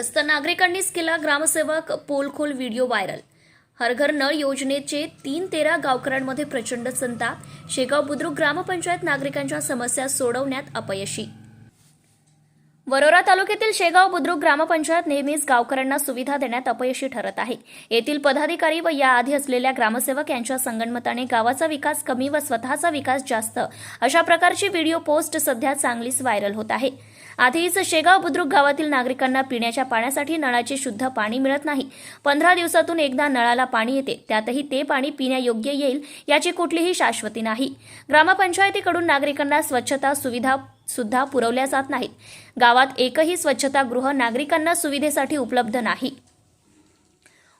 पूरग्रस्त नागरिकांनीच केला ग्रामसेवक पोलखोल व्हिडिओ व्हायरल. हरघर नळ योजनेचे तीन तेरा गावकऱ्यांमध्ये प्रचंड संताप. शेगाव बुद्रुक ग्रामपंचायत नागरिकांच्या समस्या सोडवण्यात अपयशी. वरोरा तालुक्यातील शेगाव बुद्रुक ग्रामपंचायत नेहमीच गावकऱ्यांना सुविधा देण्यात अपयशी ठरत आहे. येथील पदाधिकारी व याआधी असलेल्या ग्रामसेवक यांच्या संगणमताने गावाचा विकास कमी व स्वतःचा विकास जास्त अशा प्रकारची व्हिडिओ पोस्ट सध्या चांगलीच व्हायरल होत आहे. आधीच शेगाव बुद्रुक गावातील नागरिकांना पिण्याच्या पाण्यासाठी नळाचे शुद्ध पाणी मिळत नाही. पंधरा दिवसातून एकदा नळाला पाणी येते. त्यातही ते पाणी पिण्यायोग्य येईल याची कुठलीही शाश्वती नाही. ग्रामपंचायतीकडून नागरिकांना स्वच्छता सुविधा सुद्धा पुरवल्या जात नाहीत. गावात एकही स्वच्छतागृह नागरिकांना सुविधेसाठी उपलब्ध नाही.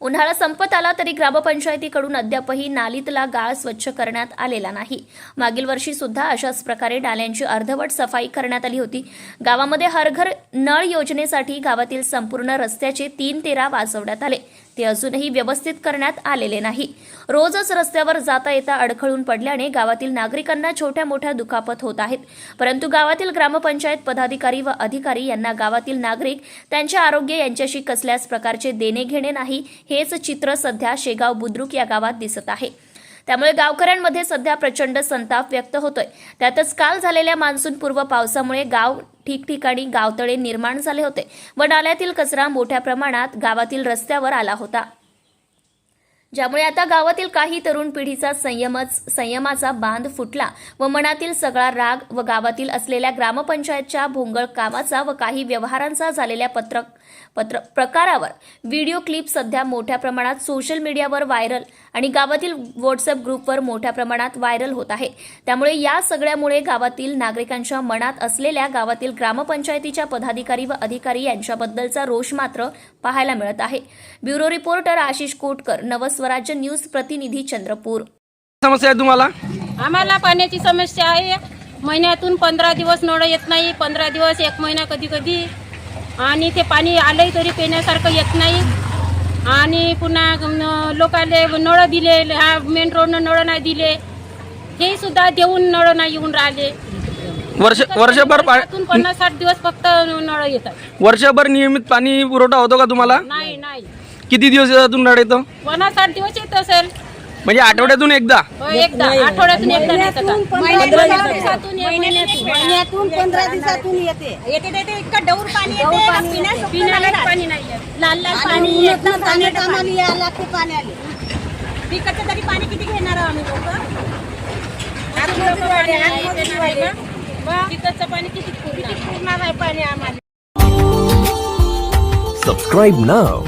उन्हाळा संपत आला तरी ग्रामपंचायतीकडून अद्यापही नालीतला गाळ स्वच्छ करण्यात आलेला नाही. मागील वर्षी सुद्धा अशाच प्रकारे नाल्यांची अर्धवट सफाई करण्यात आली होती. गावामध्ये हरघर नळ योजनेसाठी गावातील संपूर्ण रस्त्याचे तीन तेरा वाजवण्यात आले. ते अजूनही व्यवस्थित करण्यात आलेले नाही. रोजच रस्त्यावर जाता येता अडखळून पडल्याने गावातील नागरिकांना छोट्या मोठ्या दुखापत होत आहेत. परंतु गावातील ग्रामपंचायत पदाधिकारी व अधिकारी यांना गावातील नागरिक त्यांचे आरोग्य यांच्याशी कसल्याच प्रकारचे देणे घेणे नाही हेच चित्र सध्या शेगाव बुद्रुक या गावात दिसत आहे. त्यामुळे गावकऱ्यांमध्ये सध्या प्रचंड संताप व्यक्त होतोय. त्यातच काल झालेल्या मान्सूनपूर्व पावसामुळे गाव ठिकठिकाणी गावतळे निर्माण झाले होते. व नाल्यातील कचरा मोठ्या प्रमाणात गावातील रस्त्यावर आला होता. ज्यामुळे आता गावातील काही तरुण पिढीचा संयमच संयमाचा बांध फुटला व मनातील सगळा राग व गावातील असलेल्या ग्रामपंचायतच्या भोंगळ कामाचा व काही व्यवहारांचा झालेल्या पत्र पत्र प्रकारावर व्हिडिओ क्लिप सध्या मोठ्या प्रमाणात सोशल मीडियावर व्हायरल आणि गावातील व्हॉट्सअप ग्रुपवर मोठ्या प्रमाणात व्हायरल होत आहे. त्यामुळे या सगळ्यामुळे गावातील नागरिकांच्या मनात असलेल्या गावातील ग्रामपंचायतीच्या पदाधिकारी व अधिकारी यांच्याबद्दलचा रोष मात्र पाहायला मिळत आहे. ब्युरो रिपोर्टर आशिष कोटकर नवस नवस्वराज्य न्यूज प्रतिनिधी चंद्रपूर. समस्या आहे तुम्हाला? आम्हाला पाण्याची समस्या आहे. महिन्यातून पंधरा दिवस नळ येत नाही. पंधरा दिवस एक महिना कधी कधी आणि ते पाणी आलंही तरी पिण्यासारखं येत नाही. आणि पुन्हा न- लोकाले नळ दिले हा मेन रोडनं नळ नाही दिले. हे सुद्धा देऊन नळ नाही येऊन राहिले. वर्ष वर्षभर पा- पन्नास साठ दिवस फक्त नळ येतात. वर्षभर नियमित पाणी पुरवठा होतो का तुम्हाला? नाही किती दिवस येतात नळ येतं? पन्नास साठ दिवस येत असेल. म्हणजे आठवड्यातून एकदा? हो, एकदा. आठवड्यातून एकदा नाही येत महिन्यातून. पंधरा दिवसातून येते. येते. येते इतकं डौर पाणी येते. का पिण्यास पिण्याला पाणी नाही येत. लाल लाल पाणी येत पाणी. कामाला यायला लागते पाण्याला. पिकाचं तरी पाणी किती घेणार आहोत आम्ही लोक? पाणी किती पुरणार? पूर्ण आहे पाणी आम्हाला? Subscribe now.